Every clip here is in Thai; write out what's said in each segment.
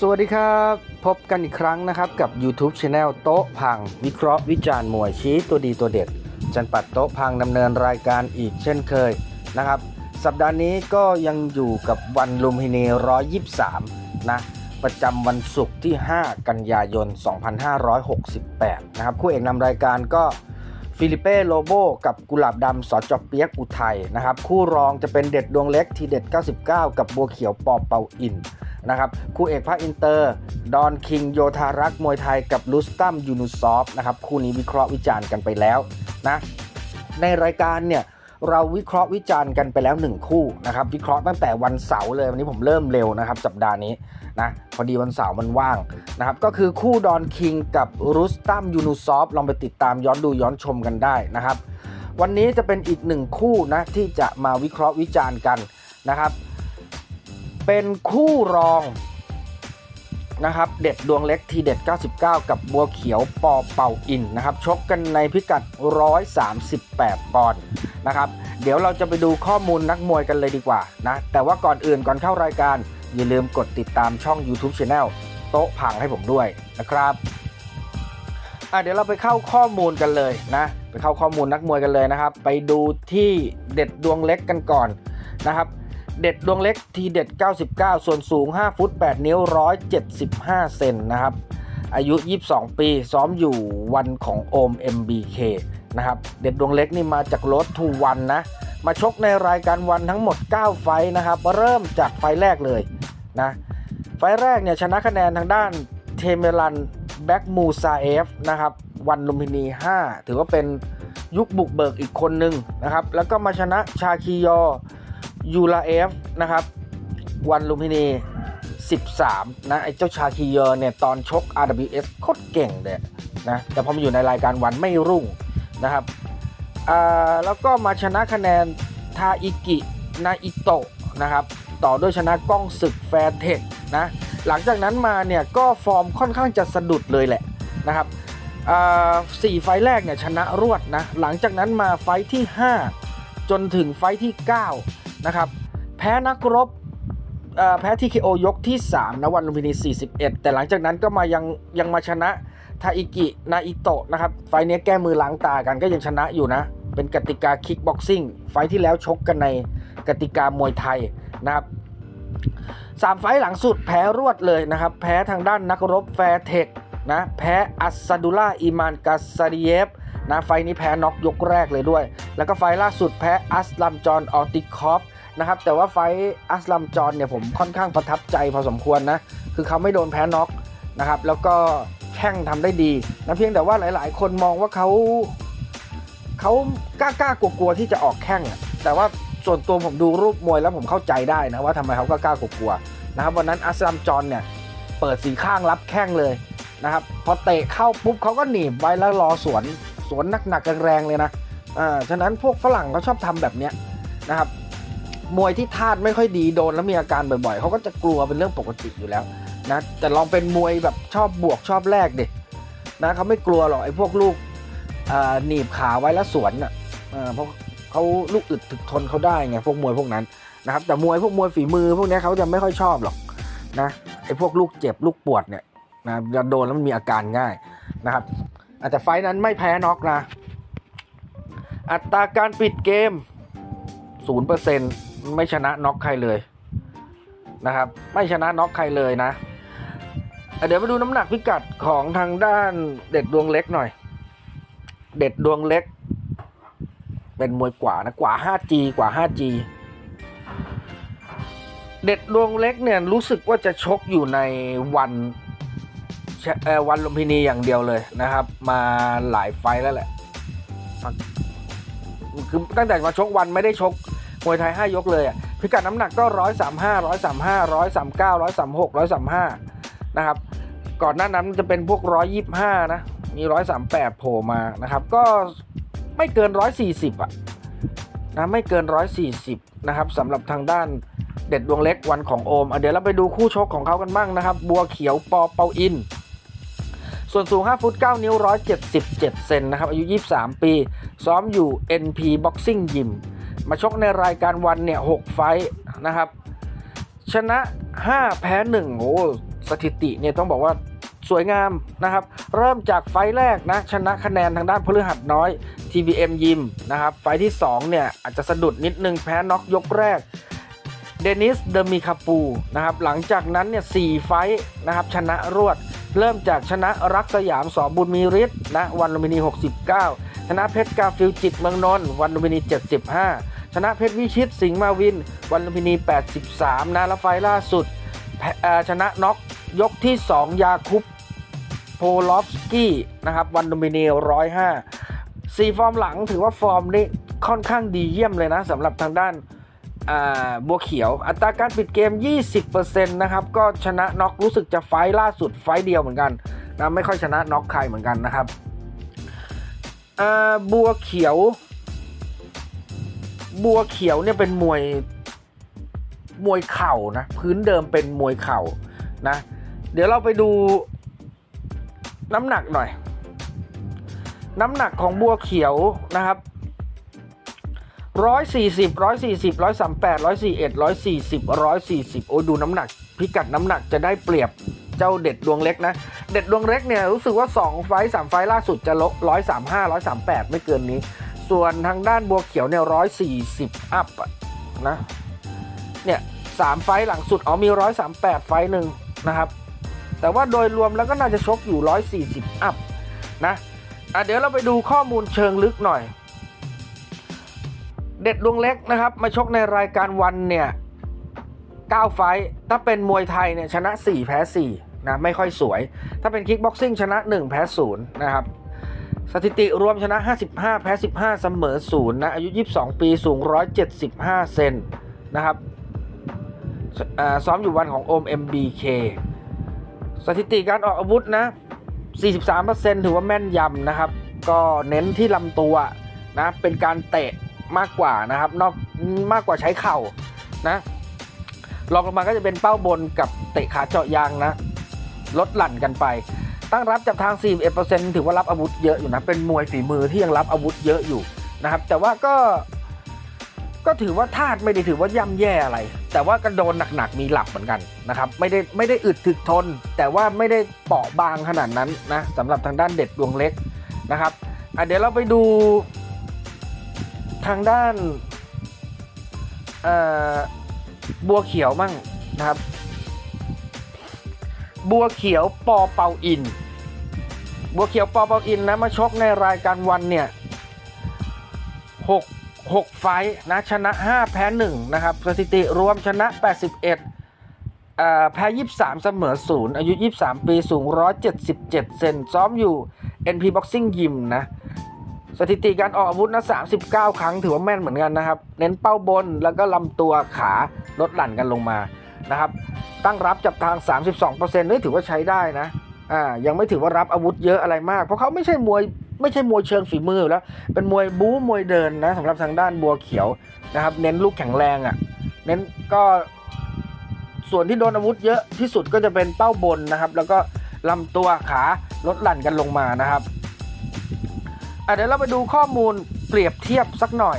สวัสดีครับ พบกันอีกครั้งนะครับกับ YouTube Channel โต๊ะพัง วิเคราะห์วิจารณ์มวยชี้ตัวดีตัวเด็ด จันปัดโต๊ะพังดำเนินรายการอีกเช่นเคยนะครับ สัปดาห์นี้ก็ยังอยู่กับวันลุมพินี 123 นะ ประจำวันศุกร์ที่ 5 กันยายน 2568 นะครับคู่เอกนำรายการก็ฟิลิเป้โลโบกับกุหลาบดำสอจอเปียกอุทัยนะครับ คู่รองจะเป็นเด็ดดวงเล็กทีเด็ด 99 กับบัวเขียวปอเปาอิน นะครับคู่เอกภาคอินเตอร์ ดอนคิงโยธารักษ์มวยไทยกับลุสตัมยูนุซอฟนะครับคู่นี้วิเคราะห์วิจารณ์กันไปแล้วนะในรายการเนี่ยเราวิเคราะห์วิจารณ์กันไปแล้ว 1 คู่นะครับวิเคราะห์ตั้งแต่วันเสาร์เลยวันนี้ผมเริ่มเร็วนะครับ สัปดาห์นี้นะพอดีวันเสาร์มันว่างนะครับก็คือคู่ดอนคิงกับรุสตัมยูนุซอฟลองไปติดตามย้อนดูย้อนชมกันได้นะครับ วันนี้จะเป็นอีกหนึ่งคู่นะที่จะมาวิเคราะห์วิจารณ์กันนะครับ เป็นคู่รองนะครับเด็ดดวงเล็กทีเด็ด 99 กับบัวเขียวปอเป่าอินนะครับชกกันในพิกัด 138 ปอนด์นะครับเดี๋ยวเราจะไปดูข้อมูลนักมวยกันเลยดีกว่านะแต่ว่าก่อนอื่นก่อนเข้ารายการ อย่าลืมกดติดตามช่อง YouTube Channel โต๊ะผังให้ผมด้วยนะครับอะเดี๋ยวเราไปเข้าข้อมูลกันเลยนะไปเข้าข้อมูลนักมวยกันเลยนะครับ ไปดูที่เด็ดดวงเล็กกันก่อนนะครับ เด็ดดวงเล็กทีเด็ด 99 ส่วนสูง 5 ฟุต 8 นิ้ว 175 เซนนะครับ อายุ 22 ปี ซ้อมอยู่วันของโอม MBK นะครับ เด็ดดวงเล็กนี่มาจากรถทูวันนะ มาชกในรายการวันทั้งหมด 9 ไฟนะครับ เริ่มจากไฟแรกเลยนะ ไฟแรกเนี่ยชนะคะแนนทางด้านเทเมรันแบ็กมูซาเอฟนะครับ วันลุมพินี 5 ถือว่าเป็นยุคบุกเบิกอีกคนหนึ่งนะครับ แล้วก็มาชนะชาคิยอ ยูราเอฟนะครับ วันลุมพินี 13 นะไอ้เจ้าชาคีเยอร์เนี่ย ตอนชก RWS โคตรเก่งเลยนะแต่พอมาอยู่ในรายการวันไม่รุ่งนะครับอ่าแล้วก็มาชนะคะแนนทาอิกินาอิโตะนะครับ ต่อด้วยชนะก้องศึกแฟร์เทคนะหลังจากนั้นมาเนี่ยก็ฟอร์มค่อนข้างจะสะดุดเลยแหละนะครับอ่าสี่ไฟแรกเนี่ยชนะรวดนะ หลังจากนั้นมาไฟที่ 5 จนถึงไฟที่ 9 นะครับ แพ้นักรบเอ่อแพ้ TKO ยกที่ 3 นะวันลุมพินี 41 แต่หลังจากนั้นก็มายังยังมาชนะทาอิกินาอิโตะนะครับ ไฟนี้แก้มือล้างตากันก็ยังชนะอยู่นะ เป็นกติกาคิกบ็อกซิ่ง ไฟที่แล้วชกกันในกติกามวยไทยนะครับสามไฟหลังสุดแพ้รวดเลยนะครับ แพ้ทางด้านนักรบแฟร์เทคนะ แพ้อัสซาดุล่าอิมานกาซาดิเยฟนะ ไฟนี้แพ้น็อกยกแรกเลยด้วย แล้วก็ไฟล่าสุดแพ้อัสลัมจอนออติคอฟ นะครับแต่ว่าไฟอัสลัมจอนเนี่ยผมค่อนข้างประทับใจพอสมควรนะคือเขาไม่โดนแพ้น็อกนะครับแล้วก็แข้งทำได้ดีนะเพียงแต่ว่าหลาย ๆ คนมองว่าเขาเขากล้ากล้ากลัวๆที่จะออกแข้งแต่ว่าส่วนตัวผมดูรูปมวยแล้วผมเข้าใจได้นะว่าทำไมเขากล้ากล้ากลัวนะครับวันนั้นอัสลัมจอนเนี่ยเปิดสีข้างรับแข้งเลยนะครับพอเตะเข้าปุ๊บเขาก็หนีบไว้แล้วรอสวนสวนหนักๆแรงๆเลยนะอ่าฉะนั้นพวกฝรั่งเขาชอบทำแบบเนี้ยนะครับ มวยที่ธาตุไม่ค่อยดีโดนแล้วมีอาการบ่อยๆเขาก็จะกลัวเป็นเรื่องปกติอยู่แล้วนะแต่ลองเป็นมวยแบบชอบบวกชอบแลกดินะเขาไม่กลัวหรอกไอ้พวกลูกหนีบขาไว้แล้วสวนอะเพราะเขาลูกอึดถึกทนเขาได้ไงพวกมวยพวกนั้นนะครับแต่มวยพวกมวยฝีมือพวกนี้เขาจะไม่ค่อยชอบหรอกนะไอ้พวกลูกเจ็บลูกปวดเนี่ยนะโดนแล้วมันมีอาการง่ายนะครับอาจจะไฟนั้นไม่แพ้น็อกนะ อัตราการปิดเกมศูน ไม่ชนะน็อกใครเลยนะครับ ไม่ชนะน็อกใครเลยนะ เดี๋ยวมาดูน้ำหนักพิกัดของทางด้านเด็ดดวงเล็กหน่อย เด็ดดวงเล็ก เป็นมวยกว่านะกว่า 5G กว่า 5G เด็ดดวงเล็กเนี่ยรู้สึกว่าจะชกอยู่ในวันวันลุมพินีอย่างเดียวเลยนะครับ มาหลายไฟแล้วแหละคือตั้งแต่มาชกวันไม่ได้ชก มวยไทย 5 ยกเลยอะพิกัดน้ำหนักก็ 135 135 139 136 135 นะครับ ก่อนหน้านั้นจะเป็นพวก 125 นะ มี 138 โผล่มานะครับ ก็ไม่เกิน 140 อะนะไม่เกิน 140 นะครับสำหรับทางด้านเด็ดดวงเล็กวันของโอมอเดี๋ยวเราไปดูคู่ชกของเขากันบ้างนะครับ บัวเขียวปอเปาอิน ส่วนสูง 5 ฟุต 9 นิ้ว 177 เซนนะครับ อายุ 23 ปี ซ้อมอยู่ NP Boxing Gym มาชกในรายการวันเนี่ย6ไฟนะครับ ชนะ 5 แพ้1โอ้สถิติเนี่ยต้องบอกว่าสวยงามนะครับ เริ่มจากไฟแรกนะ ชนะคะแนนทางด้านพฤหัสน้อย TBM ยิมนะครับ ไฟที่ 2 เนี่ย อาจจะสะดุดนิดนึงแพ้น็อกยกแรกเดนิสเดมิคาปูนะครับ หลังจากนั้นเนี่ยสไฟนะครับ ชนะรวด เริ่มจากชนะรักสยามสอบุญมีฤทธิ์นะวันลุมินี 69 ชนะเพชรกาฟิลจิตเมืองนนท์วันลุมินี 75 ชนะเพชรวิชิตสิงห์มาวิน วันลุมพินี 83 นะและไฟล่าสุด ชนะน็อกยกที่ 2 ยาคุปโพลอฟสกี้นะครับวันลุมพินี 105สี่ฟอร์มหลังถือว่าฟอร์มนี่ค่อนข้างดีเยี่ยมเลยนะสำหรับทางด้านบัวเขียว อัตราการปิดเกม 20%นะครับ ก็ชนะน็อกรู้สึกจะไฟล์ล่าสุดไฟล์เดียวเหมือนกันนะไม่ค่อยชนะน็อกใครเหมือนกันนะครับบัวเขียว บัวเขียวเนี่ยเป็นมวยมวยเข่านะ พื้นเดิมเป็นมวยเข่านะ เดี๋ยวเราไปดูน้ำหนักหน่อย น้ำหนักของบัวเขียวนะครับร้อยสี่สิบร้อยสี่สิบร้อยสามแปดร้อยสี่เอ็ดร้อยสี่สิบร้อยสี่สิบโอ้ดูน้ำหนัก พิกัดน้ำหนักจะได้เปรียบเจ้าเด็ดดวงเล็กนะ เด็ดดวงเล็กเนี่ยรู้สึกว่า 2 ไฟสามไฟล์ล่าสุดจะลบร้อยสามห้าร้อยสามแปดไม่เกินนี้ ส่วนทางด้านบัวเขียวเนี่ยร้อยสี่สิบอัพนะ เนี่ยสามไฟล์หลังสุดอ๋อมีร้อยสามแปดไฟล์หนึ่งนะครับ แต่ว่าโดยรวมแล้วก็น่าจะชกอยู่ร้อยสี่สิบอัพนะอะเดี๋ยวเราไปดูข้อมูลเชิงลึกหน่อย เด็ดดวงเล็กนะครับ มาชกในรายการวันเนี่ย9ไฟท์ถ้าเป็นมวยไทยเนี่ยชนะ4แพ้4นะไม่ค่อยสวย ถ้าเป็นคิกบ็อกซิ่งชนะ1แพ้0นะครับ สถิติรวมชนะ 55 แพ้ 15 เสมอ0นะ อายุ 22 ปีสูง 175 เซนนะครับซ้อมอยู่วันของโอม MBK สถิติการออกอาวุธนะ 43%ถือว่าแม่นยำนะครับ ก็เน้นที่ลำตัวนะ เป็นการเตะมากกว่านะครับ นอกมากกว่าใช้เข่านะรองลงมาก็จะเป็นเป้าบนกับเตะขาเจาะยางนะ ลดหลั่นกันไป ตั้งรับจากทาง 41%ถือว่ารับอาวุธเยอะอยู่นะ เป็นมวยฝีมือที่ยังรับอาวุธเยอะอยู่นะครับ แต่ว่าก็ ก็ถือว่าธาตุไม่ได้ถือว่าย่ำแย่อะไร แต่ว่าก็โดนหนักๆมีหลับเหมือนกันนะครับ ไม่ได้ไม่ได้อึดถึกทน แต่ว่าไม่ได้เปราะบางขนาดนั้นนะสำหรับทางด้านเด็ดดวงเล็กนะครับอะเดี๋ยวเราไปดูทางด้านบัวเขียวมั่งนะครับ บัวเขียวปอเปาอิน บัวเขียวปอเปาอินนะมาชกในรายการวันเนี่ยหกหกไฟท์นะชนะ 5 แพ้ 1 นะครับ สถิติรวมชนะ 81เอ่อแพ้ 23 เสมอ0อายุ 23 ปีสูง 177 เซนซ้อมอยู่ NP Boxing Gym นะ สถิติการออกอาวุธนะ 39 ครั้งถือว่าแม่นเหมือนกันนะครับ เน้นเป้าบนแล้วก็ลำตัวขาลดหลั่นกันลงมา นะครับ ตั้งรับจับทาง 32%นี่ถือว่าใช้ได้นะอ่ายังไม่ถือว่ารับอาวุธเยอะอะไรมาก เพราะเขาไม่ใช่มวยไม่ใช่มวยเชิงฝีมือแล้ว เป็นมวยบู๊มวยเดินนะสำหรับทางด้านบัวเขียวนะครับ เน้นลูกแข็งแรงอะ่ะ เน้นก็ส่วนที่โดนอาวุธเยอะที่สุดก็จะเป็นเป้าบนนะครับ แล้วก็ลำตัวขาลดหลั่นกันลงมานะครับเดี๋ยวเราไปดูข้อมูลเปรียบเทียบสักหน่อย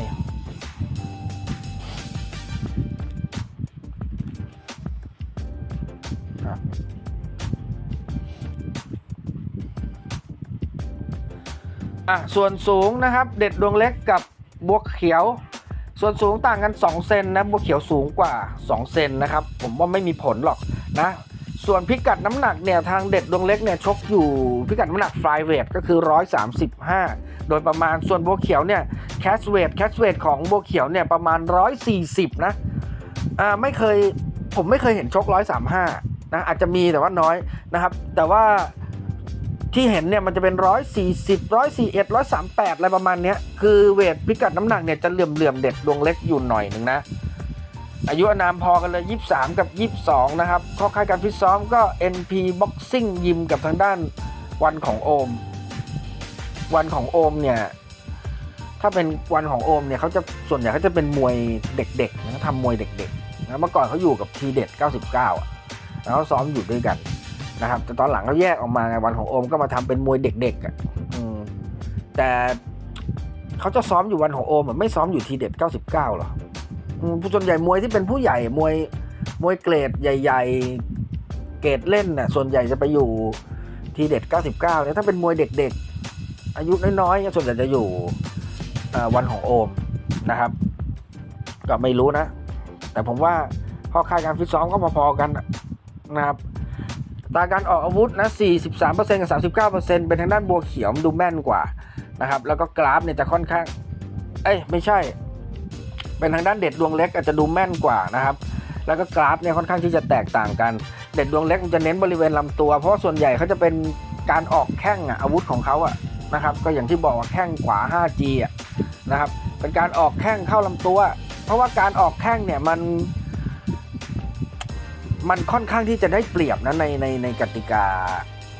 อะส่วนสูงนะครับเด็ดดวงเล็กกับบัวเขียว ส่วนสูงต่างกัน 2 เซนนะบัวเขียวสูงกว่า 2 เซนนะครับ ผมว่าไม่มีผลหรอกนะส่วนพิกัดน้ำหนักเนี่ยทางเด็ดดวงเล็กเนี่ยชกอยู่พิกัดน้ำหนักฟลายเวทก็คือ 135 โดยประมาณส่วนบัวเขียวเนี่ยแคสเวทแคสเวทของบัวเขียวเนี่ยประมาณ 140 นะอ่าไม่เคยผมไม่เคยเห็นชก 135นะอาจจะมีแต่ว่าน้อยนะครับ แต่ว่า ที่เห็นเนี่ยมันจะเป็น 140 141 138 อะไรประมาณเนี้ยคือเวทพิกัดน้ำหนักเนี่ยจะเหลื่อมเหลื่อมๆเด็ดดวงเล็กอยู่หน่อยหนึ่งนะอายุอนามพอกันเลย 23 กับ 22 นะครับข้อค่ายการฟิตซ้อมก็ NP Boxing ยิมกับทางด้านวันของโอม วันของโอมเนี่ย ถ้าเป็นวันของโอมเนี่ยเขาจะส่วนใหญ่เขาจะเป็นมวยเด็กๆนะทำมวยเด็กๆนะเมื่อก่อนเขาอยู่กับทีเด็ด 99อะแล้วเขาซ้อมอยู่ด้วยกัน นะครับแต่ตอนหลังเขาแยกออกมาไงวันของโอมก็มาทำเป็นมวยเด็กๆอะแต่เขาจะซ้อมอยู่วันของโอมอไม่ซ้อมอยู่ทีเด็ด 99หรออืมส่วนใหญ่มวยที่เป็นผู้ใหญ่มวยมวยเกรดใหญ่ ๆเเกตเล่นน่ะส่วนใหญ่จะไปอยู่ทีเด็ด 99เนี่ยถ้าเป็นมวยเด็ก ๆ อายุน้อยๆเนี่ยส่วนใหญ่จะอยู่วันของโอมนะครับ ก็ไม่รู้นะ แต่ผมว่าพอค่าการฟิตซ้อมก็พอๆกันนะครับ ตาการออกอาวุธนะ43%กับ39%เป็นทางด้านบัวเขียวดูแม่นกว่านะครับ แล้วก็กราฟเนี่ยจะค่อนข้าง เอ้ยไม่ใช่ เป็นทางด้านเด็ดดวงเล็กอาจจะดูแม่นกว่านะครับ แล้วก็กราฟเนี่ยค่อนข้างที่จะแตกต่างกัน เด็ดดวงเล็กมันจะเน้นบริเวณลำตัว เพราะส่วนใหญ่เขาจะเป็นการออกแข้งอะอาวุธของเขาอะนะครับ ก็อย่างที่บอกว่าแข้งขวา 5G อะนะครับ เป็นการออกแข้งเข้าลำตัว เพราะว่าการออกแข้งเนี่ยมัน มันค่อนข้างที่จะได้เปรียบนะในในในกติกา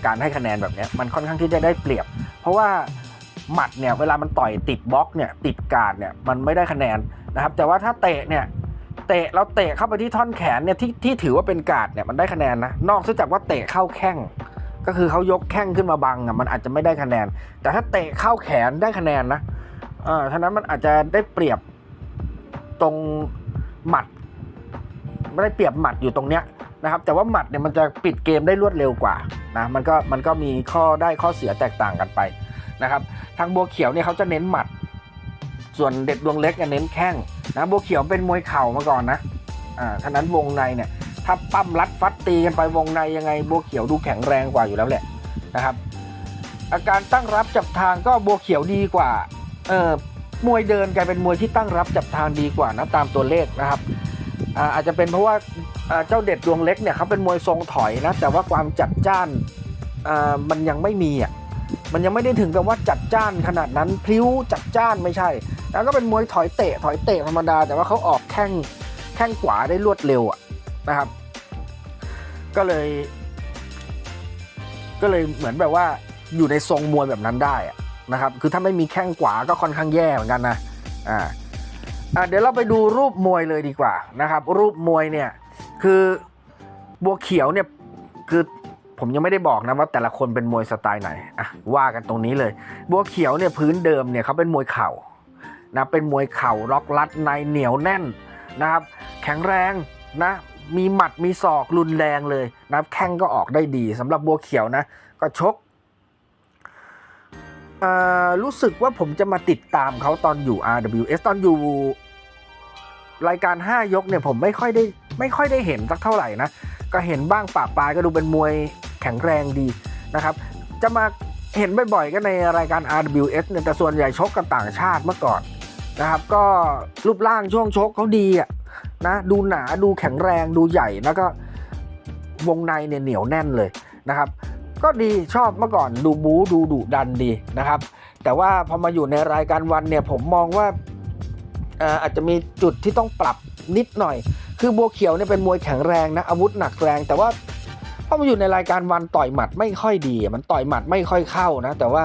การให้คะแนนแบบนี้มันค่อนข้างที่จะได้เปรียบ เพราะว่าหมัดเนี่ยเวลามันต่อยติดบล็อกเนี่ยติดการ์ดเนี่ยมันไม่ได้คะแนนนะครับ แต่ว่าถ้าเตะเนี่ยเตะเราเตะเข้าไปที่ท่อนแขนเนี่ยที่ที่ถือว่าเป็นการ์ดเนี่ยมันได้คะแนนนะนอกจากว่าเตะเข้าแข้งก็คือเขายกแข้งขึ้นมาบังอะมันอาจจะไม่ได้คะแนน แต่ถ้าเตะเข้าแขนได้คะแนนนะเออท่านั้นมันอาจจะได้เปรียบตรงหมัด ไม่ได้เปรียบหมัดอยู่ตรงเนี้ยนะครับแต่ว่าหมัดเนี่ยมันจะปิดเกมได้รวดเร็วกว่านะมันก็มันก็มีข้อได้ข้อเสียแตกต่างกันไปนะครับทางบัวเขียวเนี่ยเขาจะเน้นหมัด ส่วนเด็ดดวงเล็กเนี่ยเน้นแข้งนะบัวเขียวเป็นมวยเข่ามาก่อนนะอ่าท่านั้นวงในเนี่ยถ้าปั้มรัดฟัดตีกันไปวงในยังไงบัวเขียวดูแข็งแรงกว่าอยู่แล้วแหละนะครับอาการตั้งรับจับทางก็บัวเขียวดีกว่าเออมวยเดินกลายเป็นมวยที่ตั้งรับจับทางดีกว่านะตามตัวเลขนะครับ อาจจะเป็นเพราะว่าเจ้าเด็ดดวงเล็กเนี่ยเขาเป็นมวยทรงถอยนะแต่ว่าความจัดจ้านมันยังไม่มีอะมันยังไม่ได้ถึงกับว่าจัดจ้านขนาดนั้นพลิ้วจัดจ้านไม่ใช่ แล้วก็เป็นมวยถอยเตะถอยเตะธรรมดา แต่ว่าเขาออกแข้งแข้งขวาได้รวดเร็วอะนะครับ ก็เลย ก็เลยเหมือนแบบว่าอยู่ในทรงมวยแบบนั้นได้อะนะครับ คือถ้าไม่มีแข้งขวาก็ค่อนข้างแย่เหมือนกันนะอ่า เดี๋ยวเราไปดูรูปมวยเลยดีกว่านะครับ รูปมวยเนี่ยคือบัวเขียวเนี่ยคือผมยังไม่ได้บอกนะว่าแต่ละคนเป็นมวยสไตล์ไหนอะว่ากันตรงนี้เลย บัวเขียวเนี่ยพื้นเดิมเนี่ยเขาเป็นมวยเข่านะเป็นมวยเข่าล็อกลัดในเหนียวแน่นนะครับ แข็งแรงนะมีหมัดมีศอกรุนแรงเลยนะแข้งก็ออกได้ดีสำหรับบัวเขียวนะ ก็ชกอ่ารู้สึกว่าผมจะมาติดตามเขาตอนอยู่ RWS ตอนอยู่ รายการ 5 ยกเนี่ยผมไม่ค่อยได้ไม่ค่อยได้เห็นสักเท่าไหร่นะ ก็เห็นบ้างปะปลายก็ดูเป็นมวยแข็งแรงดีนะครับ จะมาเห็นบ่อยๆก็ในรายการ RWS เนี่ยแต่ส่วนใหญ่ชกกันต่างชาติเมื่อก่อนนะครับ ก็รูปร่างช่วงชกเขาดีอะนะดูหนาดูแข็งแรงดูใหญ่แล้วก็วงในเนี่ยเหนียวแน่นเลยนะครับ ก็ดีชอบเมื่อก่อนดูบูดูดุดันดีนะครับ แต่ว่าพอมาอยู่ในรายการวันเนี่ยผมมองว่า อาจจะมีจุดที่ต้องปรับนิดหน่อย คือบัวเขียวเนี่ยเป็นมวยแข็งแรงนะอาวุธหนักแรง แต่ว่าพอมาอยู่ในรายการวันต่อยหมัดไม่ค่อยดี มันต่อยหมัดไม่ค่อยเข้านะ แต่ว่า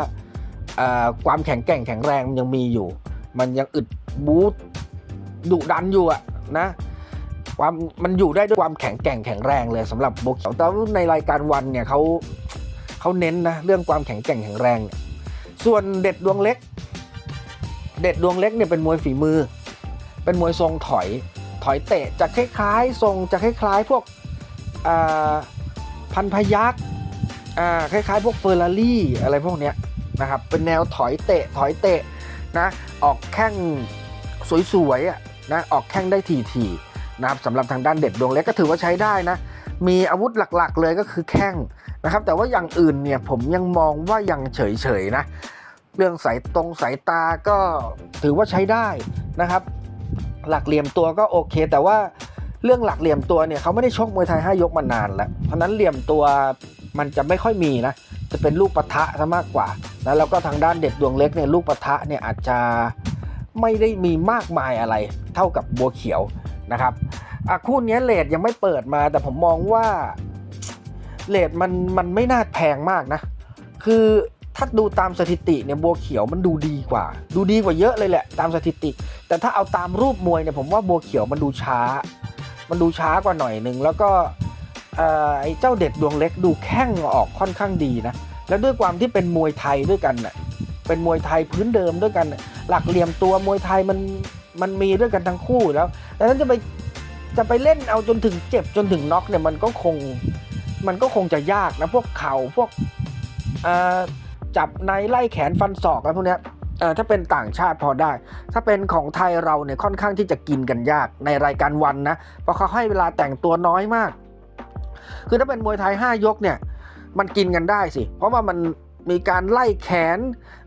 ความแข็งแกร่งแข็งแรงมันยังมีอยู่ มันยังอึดบูทดุดันอยู่อะนะความมันอยู่ได้ด้วยความแข็งแกร่งแข็งแรงเลยสำหรับโบวเขียวแต่ว่าในรายการวันเนี่ยเขาเขาเน้นนะเรื่องความแข็งแกร่งแข็งแรงเนี่ยส่วนเด็ดดวงเล็ก เด็ดดวงเล็กเนี่ยเป็นมวยฝีมือ เป็นมวยทรงถอย ถอยเตะจะคล้ายๆ ทรงจะคล้ายๆ พวกพันพยักอ่าคล้ายๆ พวกเฟอร์รารี่อะไรพวกเนี้ยนะครับเป็นแนวถอยเตะถอยเตะนะออกแข้งสวยๆอะนะออกแข้งได้ทีๆนะครับสำหรับทางด้านเด็ดดวงเล็กก็ถือว่าใช้ได้นะมีอาวุธหลักๆ เลยก็คือแข้งนะครับแต่ว่าอย่างอื่นเนี่ยผมยังมองว่ายังเฉยๆนะเรื่องสายตรงสายตาก็ถือว่าใช้ได้นะครับ หลักเหลี่ยมตัวก็โอเค แต่ว่าเรื่องหลักเหลี่ยมตัวเนี่ยเขาไม่ได้ชกมวยไทยห้ายกมานานแล้วเพราะนั้นเหลี่ยมตัวมันจะไม่ค่อยมีนะจะเป็นลูกปะทะซะมากกว่า แล้วก็ทางด้านเด็ดดวงเล็กเนี่ยลูกปะทะเนี่ยอาจจะไม่ได้มีมากมายอะไรเท่ากับบัวเขียวนะครับคู่นี้เลทยังไม่เปิดมาแต่ผมมองว่าเลทมันมันไม่น่าแพงมากนะ คือ ถ้าดูตามสถิติเนี่ยบัวเขียวมันดูดีกว่า ดูดีกว่าเยอะเลยแหละตามสถิติ แต่ถ้าเอาตามรูปมวยเนี่ยผมว่าบัวเขียวมันดูช้า มันดูช้ากว่าหน่อยหนึ่งแล้วก็ไอ้เจ้าเด็ดดวงเล็กดูแข้งออกค่อนข้างดีนะแล้วด้วยความที่เป็นมวยไทยด้วยกันน่ะเป็นมวยไทยพื้นเดิมด้วยกัน หลักเหลี่ยมตัวมวยไทยมันมันมีด้วยกันทั้งคู่แล้วดังนั้นจะไปจะไปเล่นเอาจนถึงเจ็บจนถึงน็อกเนี่ยมันก็คงมันก็คงจะยากนะพวกเข่าพวกอ่อ จับในไล่แขนฟันศอกอะไรพวกเนี้ยเอ่อถ้าเป็นต่างชาติพอได้ ถ้าเป็นของไทยเราเนี่ยค่อนข้างที่จะกินกันยากในรายการวันนะ เพราะเขาให้เวลาแต่งตัวน้อยมาก คือถ้าเป็นมวยไทย 5 ยกเนี่ย มันกินกันได้สิ เพราะว่ามันมีการไล่แขน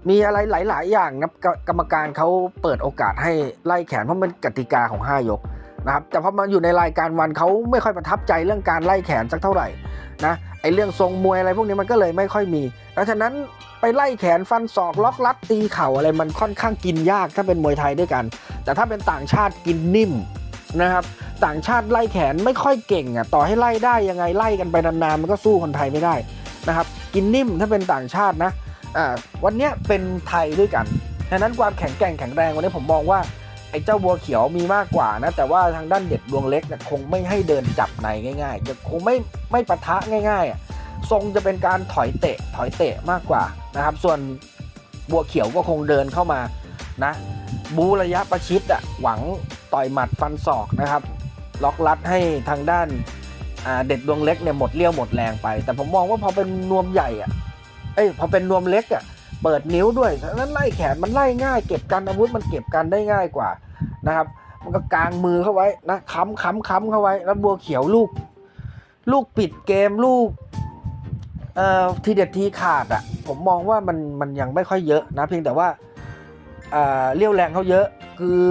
มีอะไรหลาย ๆ อย่างนะกรรมการเขาเปิดโอกาสให้ไล่แขนเพราะมันกติกาของ 5 ยก นะครับแต่พอมาอยู่ในรายการวันเขาไม่ค่อยประทับใจเรื่องการไล่แขนสักเท่าไหร่นะไอเรื่องทรงมวยอะไรพวกนี้มันก็เลยไม่ค่อยมีดังนั้นไปไล่แขนฟันศอกล็อกลัดตีเข่าอะไรมันค่อนข้างกินยากถ้าเป็นมวยไทยด้วยกัน แต่ถ้าเป็นต่างชาติกินนิ่มนะครับต่างชาติไล่แขนไม่ค่อยเก่งอะต่อให้ไล่ได้ยังไงไล่กันไปนานๆมันก็สู้คนไทยไม่ได้นะครับกินนิ่มถ้าเป็นต่างชาตินะอ่าวันนี้เป็นไทยด้วยกันดังนั้นความแข็งแกร่งแข็งแรงวันนี้ผมมองว่า ไอ้เจ้าบัวเขียวมีมากกว่านะ แต่ว่าทางด้านเด็ดดวงเล็กเนี่ยคงไม่ให้เดินจับในง่าย ๆ จะคงไม่ไม่ปะทะง่ายๆอะทรงจะเป็นการถอยเตะถอยเตะมากกว่านะครับ ส่วนบัวเขียวก็คงเดินเข้ามานะ บูระยะประชิดอะหวังต่อยหมัดฟันศอกนะครับ ล็อกลัดให้ทางด้านเด็ดดวงเล็กเนี่ยหมดเลี้ยวหมดแรงไป แต่ผมมองว่าพอเป็นนวมใหญ่อะเอ้ยพอเป็นนวมเล็กอะ เปิดนิ้วด้วยนั้นไล่แขนมันไล่ง่าย เก็บกันอาวุธมันเก็บกันได้ง่ายกว่านะครับ มันก็กางมือเข้าไว้นะค้ำค้ำค้ำเข้าไว้แล้วบัวเขียวลูก ลูกปิดเกมลูกเอ่อทีเด็ดทีขาดอะผมมองว่ามันมันยังไม่ค่อยเยอะนะเพียงแต่ว่าอ่าเรียวแรงเขาเยอะคือ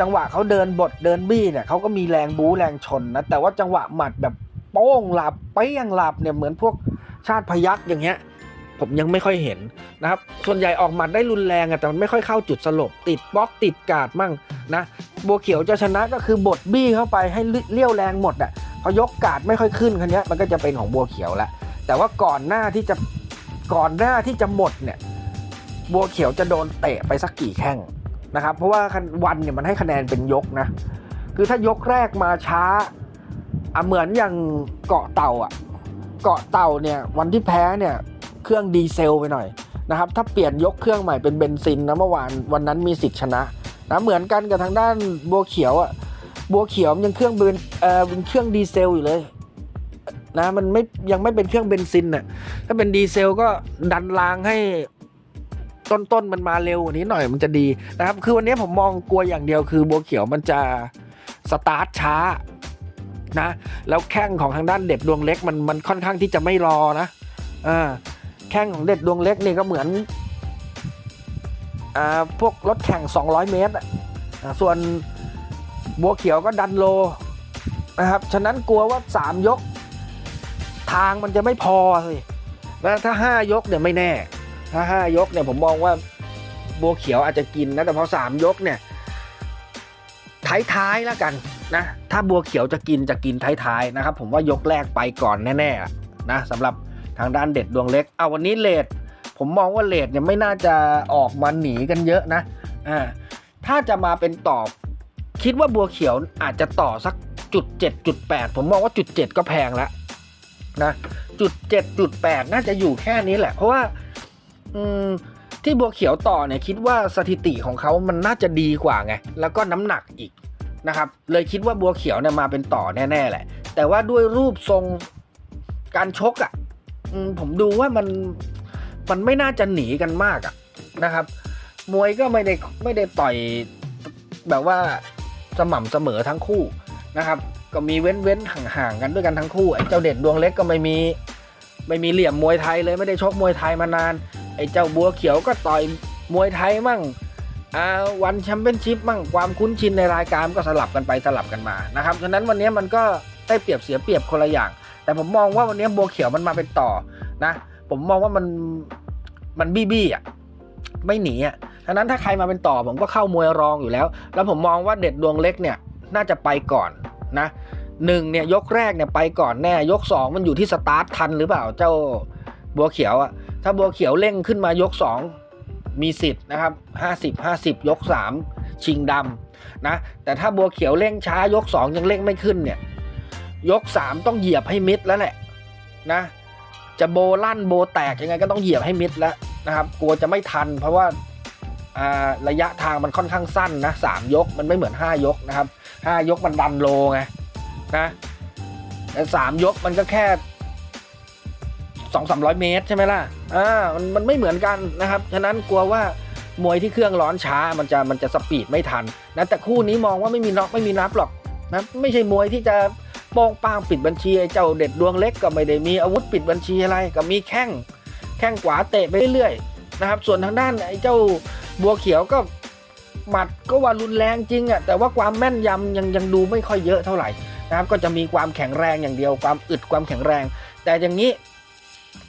จังหวะเขาเดินบดเดินบี้เนี่ยเขาก็มีแรงบู๊แรงชนนะแต่ว่าจังหวะหมัดแบบโป้งหลับไปยังหลับเนี่ยเหมือนพวกชาติพยักอย่างเงี้ย ผมยังไม่ค่อยเห็นนะครับ ส่วนใหญ่ออกหมัดได้รุนแรงอะแต่มันไม่ค่อยเข้าจุดสลบ ติดบล็อกติดกาดมั่งนะบัวเขียวจะชนะก็คือบดบี้เข้าไปให้เลี้ยวแรงหมดอะพอยกกาดไม่ค่อยขึ้นคันนี้มันก็จะเป็นของบัวเขียวละแต่ว่าก่อนหน้าที่จะก่อนหน้าที่จะหมดเนี่ยบัวเขียวจะโดนเตะไปสักกี่แข้งนะครับเพราะว่าวันเนี่ยมันให้คะแนนเป็นยกนะ คือถ้ายกแรกมาช้าอะเหมือนอย่างเกาะเต่าอะ เกาะเต่าเนี่ยวันที่แพ้เนี่ย เครื่องดีเซลไปหน่อยนะครับถ้าเปลี่ยนยกเครื่องใหม่เป็นเบนซินนะเมื่อวานวันนั้นมีสิทธิ์ชนะนะเหมือนกันกับทางด้านบัวเขียวอะบัวเขียวมันยังเครื่องเบนเอ่อเป็นเครื่องดีเซลอยู่เลยนะมันไม่ยังไม่เป็นเครื่องเบนซินอะถ้าเป็นดีเซลก็ดันรางให้ต้นต้นๆมันมาเร็วกว่านี้หน่อยมันจะดีนะครับ คือวันนี้ผมมองกลัวอย่างเดียวคือบัวเขียวมันจะสตาร์ทช้านะแล้วแข้งของทางด้านเด็ดดวงเล็กมันมันค่อนข้างที่จะไม่รอนะอ่า แข้งของเด็ดดวงเล็กนี่ก็เหมือนอ่าพวกรถแข่ง 200 เมตรส่วนบัวเขียวก็ดันโลนะครับ ฉะนั้นกลัวว่า 3 ยก ทางมันจะไม่พอสิแล้วถ้า 5 ยกเนี่ยไม่แน่ ถ้าห้ายกเนี่ยผมมองว่าบัวเขียวอาจจะกินนะ แต่พอสามยกเนี่ยท้ายๆแล้วกันนะถ้าบัวเขียวจะกินจะกินท้ายๆนะครับ ผมว่ายกแรกไปก่อนแน่ๆนะสำหรับางด้านเด็ดดวงเล็กเอาวันนี้เลดผมมองว่าเลดเนี่ยไม่น่าจะออกมาหนีกันเยอะนะอ่าถ้าจะมาเป็นตอบคิดว่าบัวเขียวอาจจะต่อสักจุดเจ็ดจุดแปดผมมองว่าจุดเจ็ดก็แพงแล้วนะจุดเจ็ดจุดแปดน่าจะอยู่แค่นี้แหละ เพราะว่าอืมที่บัวเขียวต่อเนี่ยคิดว่าสถิติของเขามันน่าจะดีกว่าไง แล้วก็น้ำหนักอีกนะครับ เลยคิดว่าบัวเขียวเนี่ยมาเป็นต่อแน่ๆแหละ แต่ว่าด้วยรูปทรงการชกอะ่ะ ผมดูว่ามันมันไม่น่าจะหนีกันมากอะนะครับ มวยก็ไม่ได้ไม่ได้ต่อยแบบว่าสม่ำเสมอทั้งคู่นะครับ ก็มีเว้นเว้นห่างๆกันด้วยกันทั้งคู่ไอ้เจ้าเด็ดดวงเล็กก็ไม่มีไม่มีเหลี่ยมมวยไทยเลยไม่ได้ชกมวยไทยมานาน ไอ้เจ้าบัวเขียวก็ต่อยมวยไทยมั่งอ่าวันแชมเปี้ยนชิพมั่งความคุ้นชินในรายการก็สลับกันไปสลับกันมานะครับฉะนั้นวันนี้มันก็ได้เปรียบเสียเปรียบคนละอย่าง แต่ผมมองว่าวันนี้บัวเขียวมันมาเป็นต่อนะ ผมมองว่ามันมันบี้บี้อะไม่หนีอะฉะนั้นถ้าใครมาเป็นต่อผมก็เข้ามวยรองอยู่แล้ว แล้วผมมองว่าเด็ดดวงเล็กเนี่ยน่าจะไปก่อนนะหนึ่งเนี่ยยกแรกเนี่ยไปก่อนแน่ยกสองมันอยู่ที่สตาร์ททันหรือเปล่าเจ้าบัวเขียวอะถ้าบัวเขียวเร่งขึ้นมายก 2 มีสิทธิ์นะครับ50 50 ยก 3 ชิงดำนะแต่ถ้าบัวเขียวเร่งช้ายก 2 ยังเร่งไม่ขึ้นเนี่ย ยก3ต้องเหยียบให้มิดแล้วแหละนะ จะโบลั่นโบแตกยังไงก็ต้องเหยียบให้มิดแล้วนะครับ กลัวจะไม่ทัน เพราะว่าระยะทางมันค่อนข้างสั้นนะสามยกมันไม่เหมือน 5 ยกนะครับ 5 ยกมันดันโลไงนะแต่สามยกมันก็แค่2 3 0 0เมตรใช่ไหมล่ะอ่ามันมันไม่เหมือนกันนะครับฉะนั้นกลัวว่ามวยที่เครื่องร้อนช้ามันจะมันจะสปีดไม่ทันนะแต่คู่นี้มองว่าไม่มีน็อกไม่มีนับหรอกนะไม่ใช่มวยที่จะ โป้งป้างปิดบัญชีไอ้เจ้าเด็ดดวงเล็กก็ไม่ได้มีอาวุธปิดบัญชีอะไรก็มีแข้งแข้งขวาเตะไปเรื่อยๆนะครับ ส่วนทางด้านไอ้เจ้าบัวเขียวก็หมัดก็ว่ารุนแรงจริงอะแต่ว่าความแม่นยำยังยังดูไม่ค่อยเยอะเท่าไหร่นะครับก็จะมีความแข็งแรงอย่างเดียวความอึดความแข็งแรง แต่อย่างนี้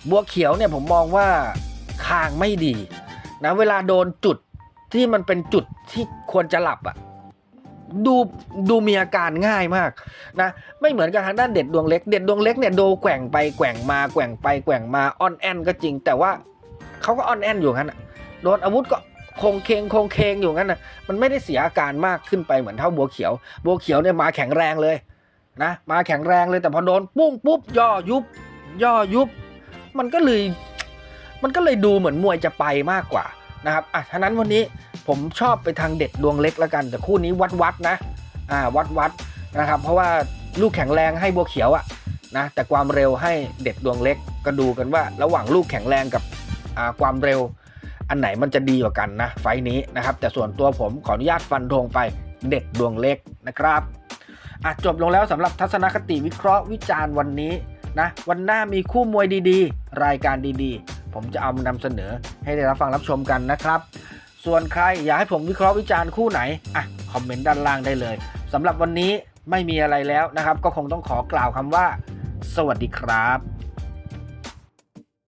บัวเขียวเนี่ยผมมองว่าคางไม่ดีนะเวลาโดนจุดที่มันเป็นจุดที่ควรจะหลับอะ ดูดูมีอาการง่ายมากนะไม่เหมือนกับทางด้านเด็ดดวงเล็ก เด็ดดวงเล็กเนี่ยโดแกว่งไปแกว่งมาแกว่งไปแกว่งมาออนแอนก็จริง แต่ว่าเขาก็ออนแอนอยู่งั้นโดนอาวุธก็คงเคงคงเคงอยู่งั้นนะมันไม่ได้เสียอาการมากขึ้นไปเหมือนเท่าบัวเขียว บัวเขียวเนี่ยมาแข็งแรงเลยนะมาแข็งแรงเลยแต่พอโดนปุ้งปุ๊บย่อยุบย่อยุบ มันก็เลยมันก็เลยดูเหมือนมวยจะไปมากกว่า นะครับอะฉะนั้นวันนี้ผมชอบไปทางเด็ดดวงเล็กแล้วกัน แต่คู่นี้วัดวัดนะอ่าวัดวัดนะครับ เพราะว่าลูกแข็งแรงให้บัวเขียวอะนะแต่ความเร็วให้เด็ดดวงเล็กก็ดูกันว่า ระหว่างลูกแข็งแรงกับอ่าความเร็ว อันไหนมันจะดีกว่ากันนะไฟนี้นะครับ แต่ส่วนตัวผมขออนุญาตฟันธงไปเด็ดดวงเล็กนะครับอะจบลงแล้วสำหรับทัศนคติวิเคราะห์วิจารณ์วันนี้นะวันหน้ามีคู่มวยดีๆ รายการดีๆ ผมจะเอามานำเสนอให้ได้รับฟังรับชมกันนะครับ ส่วนใครอยากให้ผมวิเคราะห์วิจารณ์คู่ไหนอะคอมเมนต์ด้านล่างได้เลยสำหรับวันนี้ไม่มีอะไรแล้วนะครับ ก็คงต้องขอกล่าวคำว่า สวัสดีครับ